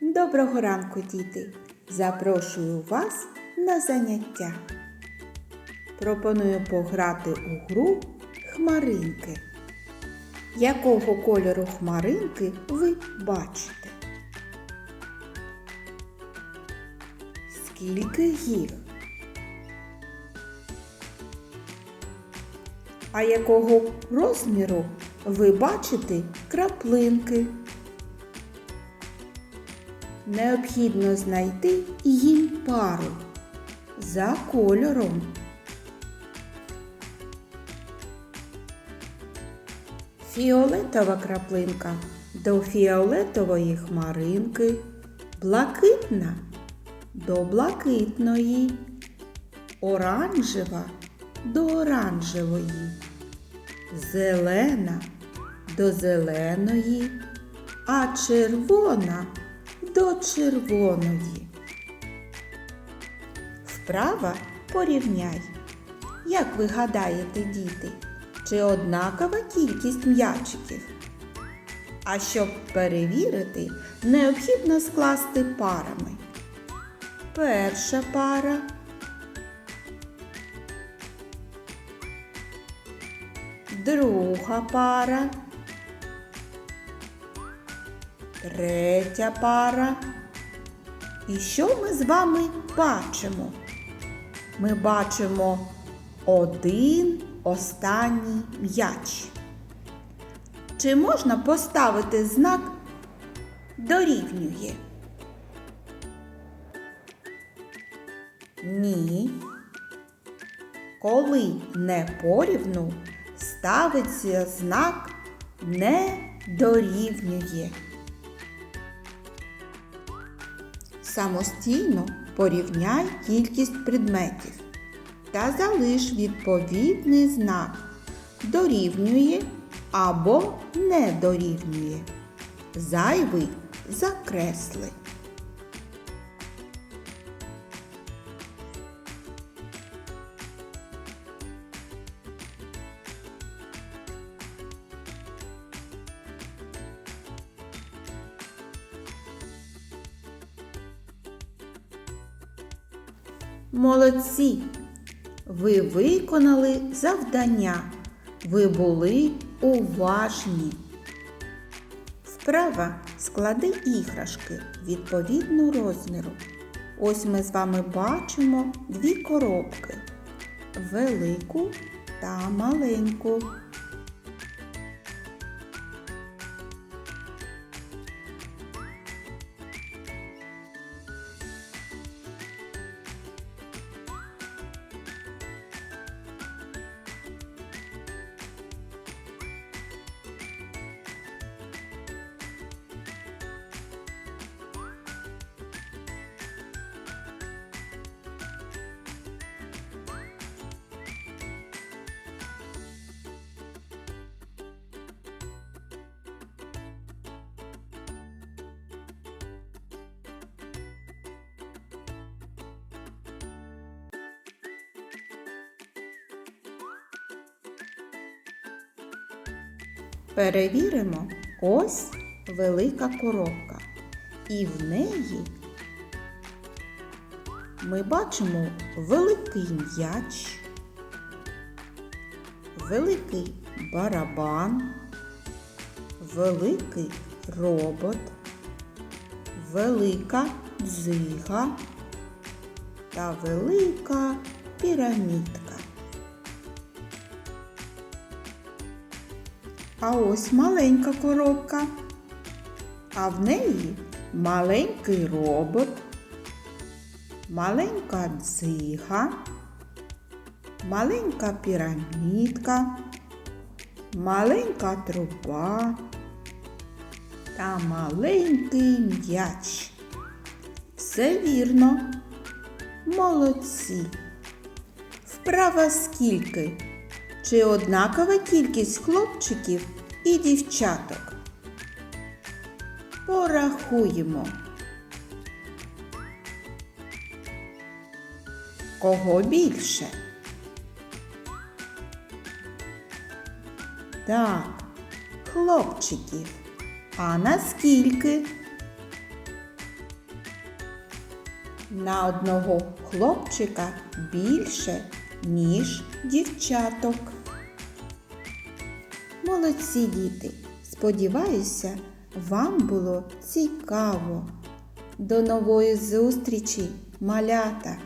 Доброго ранку, діти! Запрошую вас на заняття. Пропоную пограти у гру хмаринки. Якого кольору хмаринки ви бачите? Скільки їх? А якого розміру ви бачите краплинки? Необхідно знайти їм пару за кольором. Фіолетова краплинка до фіолетової хмаринки, блакитна до блакитної, оранжева до оранжевої, зелена до зеленої, а червона до червоної. Вправа порівняй. Як ви гадаєте, діти, чи однакова кількість м'ячиків? А щоб перевірити, необхідно скласти парами. Перша пара. Друга пара. Третя пара. І що ми з вами бачимо? Ми бачимо один останній м'яч. Чи можна поставити знак дорівнює? Ні. Коли не порівну, ставиться знак не дорівнює. Самостійно порівняй кількість предметів та залиш відповідний знак дорівнює або не дорівнює. Зайвий закресли. Молодці! Ви виконали завдання. Ви були уважні. Вправа склади іграшки відповідно розміру. Ось ми з вами бачимо дві коробки велику та маленьку. Перевіримо ось велика коробка. І в неї ми бачимо великий м'яч, великий барабан, великий робот, велика дзига та велика пірамідка. А ось маленька коробка, а в неї маленький робот, маленька дзига, маленька пірамідка, маленька труба та маленький м'яч. Все вірно. Молодці. Вправа скільки? Чи однакова кількість хлопчиків і дівчаток? Порахуємо. Кого більше? Так, хлопчиків. А наскільки? На одного хлопчика більше, ніж дівчаток. Молодці діти! Сподіваюся, вам було цікаво. До нової зустрічі, малята!